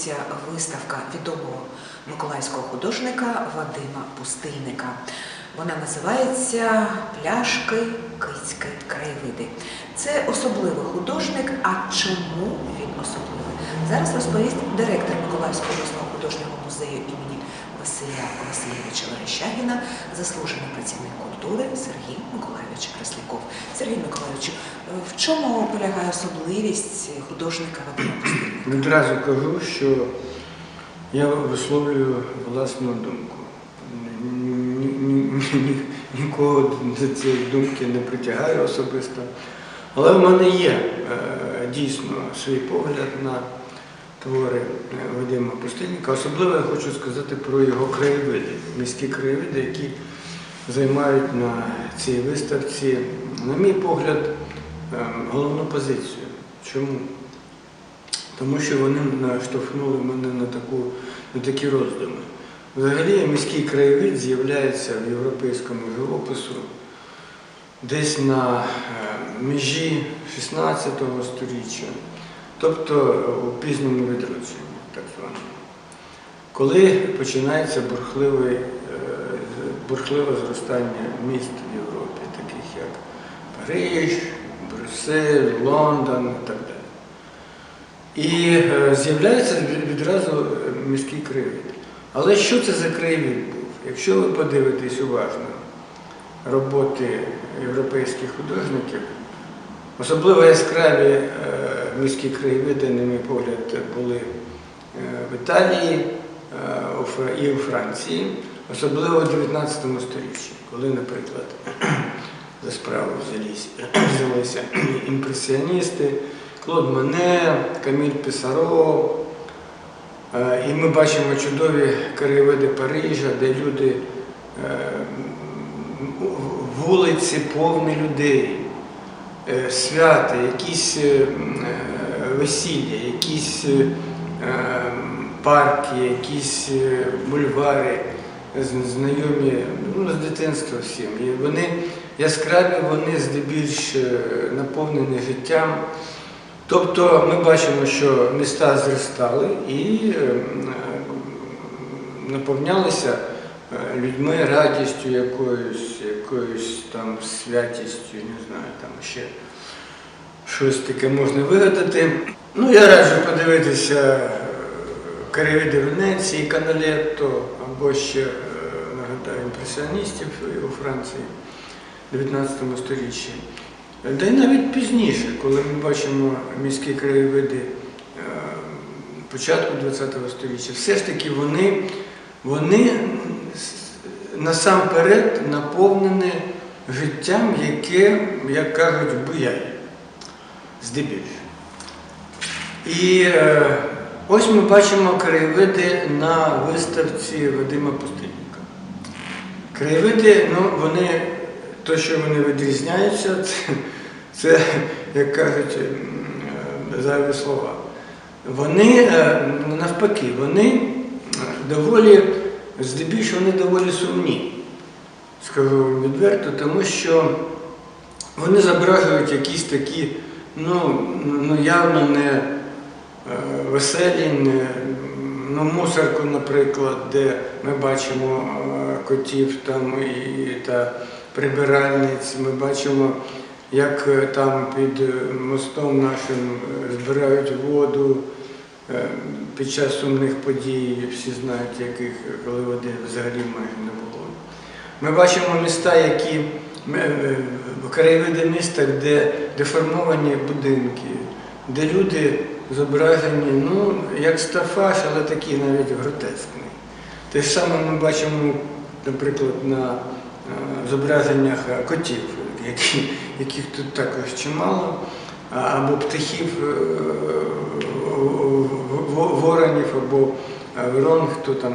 експонується виставка відомого миколаївського художника Вадима Пустильника. Вона називається Пляшки Кицьки краєвиди. Це особливий художник. А чому він особливий? Зараз розповість директор Миколаївського обласного художнього музею імені Василя Васильовича Верещагіна, заслужений працівник культури Сергій Миколайович Красляков. Сергій Миколайович, е, в чому полягає особливість художника Вадима Пустильника? Відразу кажу, що я висловлюю власну думку. Ні- ні- ні- ні- Нікого до цієї думки не притягаю особисто. Але в мене є дійсно свій погляд на твори Вадима Пустильника. Особливо я хочу сказати про його краєвиди, міські краєвиди, які займають на цій виставці, на мій погляд, головну позицію. Чому? Тому що вони наштовхнули мене на, таку, на такі роздуми. Взагалі міський краєвид з'являється в європейському живопису десь на е, межі 16 століття, тобто у пізньому відродженні, так званому. Коли починається бурхливий, е, бурхливе зростання міст в Європі, таких як Париж, Брюссель, Лондон і так далі. І е, з'являється відразу е, міський краєвид. Але що це за краєвид був? Якщо ви подивитесь уважно роботи європейських художників, особливо яскраві е, міські краєвиди, на мій погляд, були в Італії і у Франції, особливо у 19 столітті, коли, наприклад, за справу взялися імпресіоністи, Клод Мене, Каміль Пісаро. Е, І ми бачимо чудові краєвиди Парижа, де люди, е, вулиці повні людей, е, свята, якісь весілля, якісь парки, якісь бульвари знайомі ну, з дитинства всім. І вони яскраві, вони здебільш наповнені життям. Тобто ми бачимо, що міста зростали і е, м, е, наповнялися е, людьми радістю якоюсь, якоюсь там святістю, не знаю, там ще щось таке можна вигадати. Ну, я раджу подивитися е, краєвиди Венеції, Каналетто або ще, е, нагадаю, імпресіоністів у Франції. 19 сторіччі. Та й навіть пізніше, коли ми бачимо міські краєвиди е, початку ХХ століття, все ж таки вони, вони насамперед наповнені життям, яке, як кажуть, буяє здебільшого. І е, ось ми бачимо краєвиди на виставці Вадима Пустильника. Краєвиди, ну, вони, то, що вони відрізняються, це, це як кажуть, е, зайві слова. Вони е, навпаки, вони е, доволі, здебільшого вони доволі сумні, скажу вам відверто, тому що вони зображують якісь такі, ну, ну явно не веселі, не, ну, мусорку, наприклад, де ми бачимо котів там і та прибиральниць, ми бачимо, як е, там під е, мостом нашим е, збирають воду під час сумних подій, всі знають, яких, коли води взагалі майже не було. Ми бачимо міста, які краєвиди міста, де деформовані будинки, де люди зображені, ну, як стафаш, але такі навіть гротескні. Те ж саме ми бачимо, наприклад, на зображеннях е, котів, які, яких тут також чимало, або птахів е, воронів, або е, ворон, хто там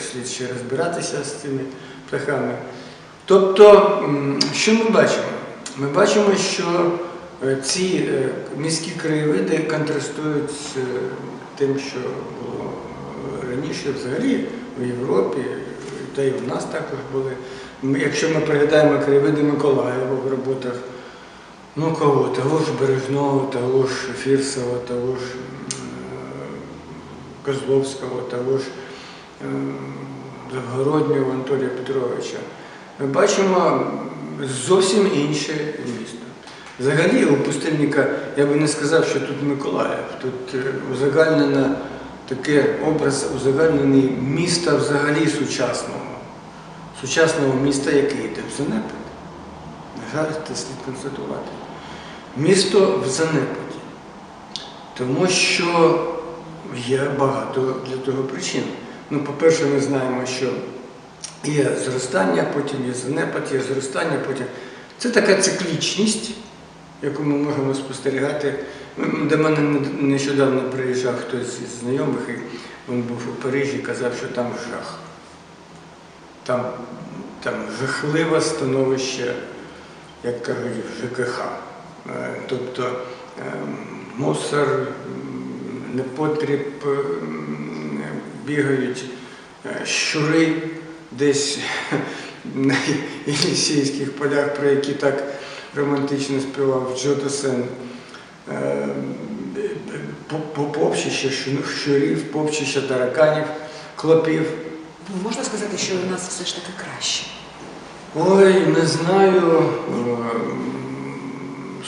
слід ще розбиратися з цими птахами. Тобто, що ми бачимо? Ми бачимо, що ці міські краєвиди контрастують з тим, що було раніше взагалі в Європі, та й в нас також були. Якщо ми пригадаємо краєвиди Миколаєва в роботах, ну кого, того ж Бережного, того ж Фірсова, того ж Козловського, того ж е, Завгороднього Анатолія Петровича, ми бачимо зовсім інше місто. Взагалі у пустельника я би не сказав, що тут Миколаїв. Тут е, узагальнена таке образ узагальнений міста взагалі сучасного. Сучасного міста, яке йде в занепад. На жаль, це слід констатувати. Місто в занепаді. Тому що є багато для того причин. Ну, по-перше, ми знаємо, що є зростання, потім є занепад, є зростання, потім. Це така циклічність, яку ми можемо спостерігати. До мене нещодавно приїжджав хтось із знайомих, і він був у Парижі і казав, що там жах. Там, там жахливе становище, як кажуть, ЖКХ. Е, Тобто ем, мусор, непотріб, бігають е, щури десь на Єлісейських полях, про які так романтично співав Джо Досен. Е, по- по- Попчище щу- щурів, попчище тараканів, клопів. Ну, можна сказати, що у нас все ж таки краще. Ой, не знаю. ем,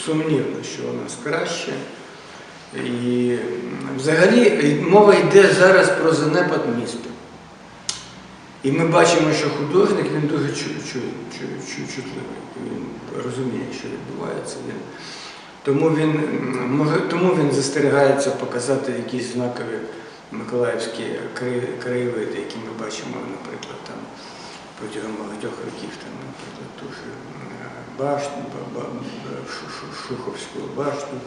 Сумнівно, що у нас краще. І взагалі мова йде зараз про занепад міста. І ми бачимо, що художник він дуже чу- чу- чу- чу- чутливий. Він розуміє, що відбувається. Він, тому, він, тому він застерігається показати якісь знакові миколаївські краєвиди, які ми бачимо, наприклад, там протягом багатьох років, там, наприклад, ту ж е, башню, ба- ба- ба- Шу- Шу- Шуховську башню,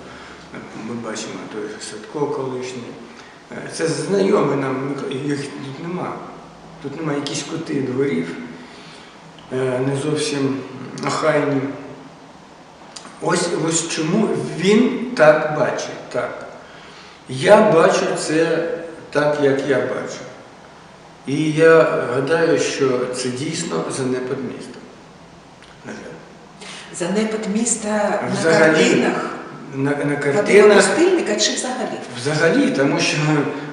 ми бачимо той же Садко колишній. Е, Це знайомі нам, їх тут нема. Тут немає якісь кути дворів, е, не зовсім охайні. Ось, ось чому він так бачить. Так. Я бачу це так, як я бачу. І я гадаю, що це дійсно занепад міста. На жаль. Занепад міста на картинах, На, на картинах Пустильника чи взагалі? взагалі, тому що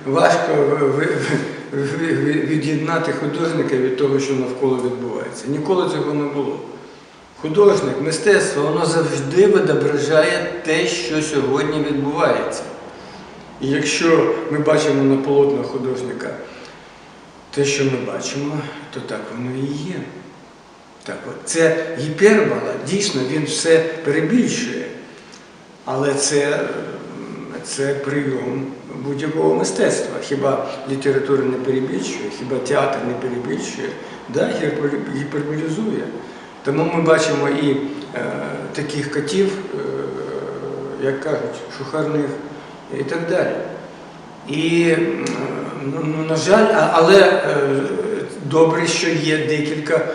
важко від'єднати художника від того, що навколо відбувається. Ніколи цього не було. Художник, мистецтво, воно завжди відображає те, що сьогодні відбувається. І якщо ми бачимо на полотнах художника те, що ми бачимо, то так воно і є. Так от, це гіпербола, дійсно, він все перебільшує. Але це, це прийом будь-якого мистецтва. Хіба література не перебільшує, хіба театр не перебільшує, да, гіперболізує. Тому ми бачимо і е, таких котів, е, як кажуть, шухарних і так далі. І, ну, ну, на жаль, але е, добре, що є декілька,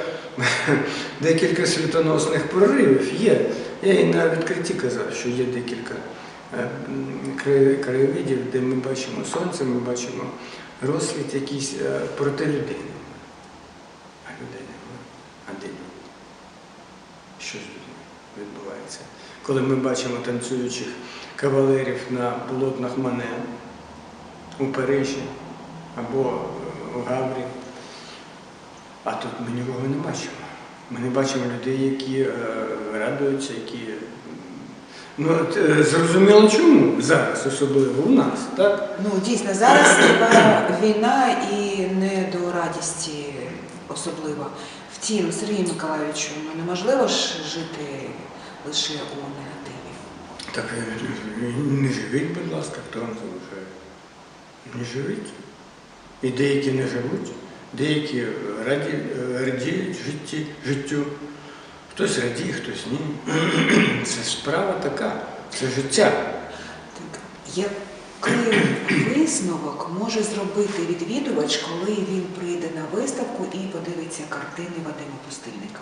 декілька світоносних проривів. Є. Я і на відкритті казав, що є декілька е, краєвидів, де ми бачимо сонце, ми бачимо розсвіт якийсь е, проти людини. А немає. А де люди? Що з людьми відбувається? Коли ми бачимо танцюючих кавалерів на полотнах Мане у Парижі або е, у Гаврі, а тут ми нікого не бачимо. Ми не бачимо людей, які е, радуються, які. Ну, от, е, зрозуміло чому зараз, особливо у нас, так? Ну дійсно, зараз така війна і не до радісті особливо. Втім, Сергію Миколаївичу, ну неможливо ж жити лише у негативі. Так е, не живіть, будь ласка, хто вам залишає? Не живіть. І деякі не живуть, деякі раді, радіють житті, життю. Хтось радіє, хтось ні. Це справа така, це життя. Так, який висновок може зробити відвідувач, коли він прийде на виставку і подивиться картини Вадима Пустильника?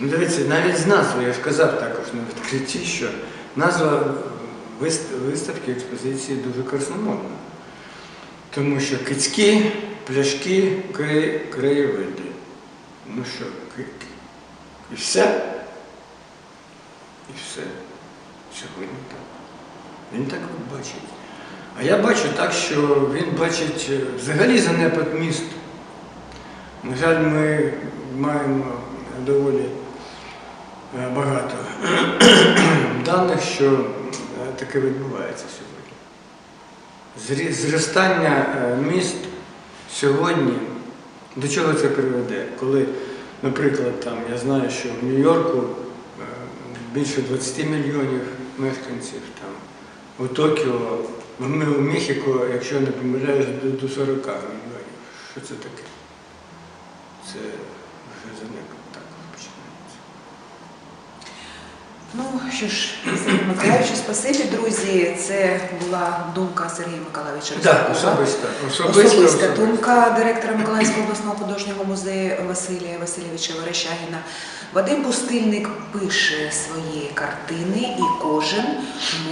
Ну, дивіться, навіть з назви, я ж казав також на відкритті, що назва виставки експозиції дуже красномовна. Тому що кицькі, пляшки, краєвиди. Ну що, і все? І все. Сьогодні так. Він так бачить. А я бачу так, що він бачить е, взагалі занепад міст. На жаль, ми маємо доволі е, багато даних, що е, таке відбувається сьогодні. Зростання е, міст сьогодні до чого це приведе? Коли, наприклад, там, я знаю, що в Нью-Йорку е, більше 20 мільйонів мешканців, там, у Токіо, у Мехіко, якщо не помиляюсь, до 40 мільйонів. Що це таке? Це вже занепад так починається. Ну що ж, Сергію Миколаївичу, спасибі, друзі. Це була думка Сергія Миколаївича. Так, особиста. Особиста особиста. думка директора Миколаївського обласного художнього музею Василія Васильовича Верещагіна. Вадим Пустильник пише свої картини, і кожен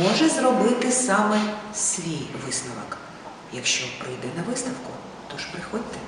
може зробити саме свій висновок, якщо прийде на виставку. Тож приходьте.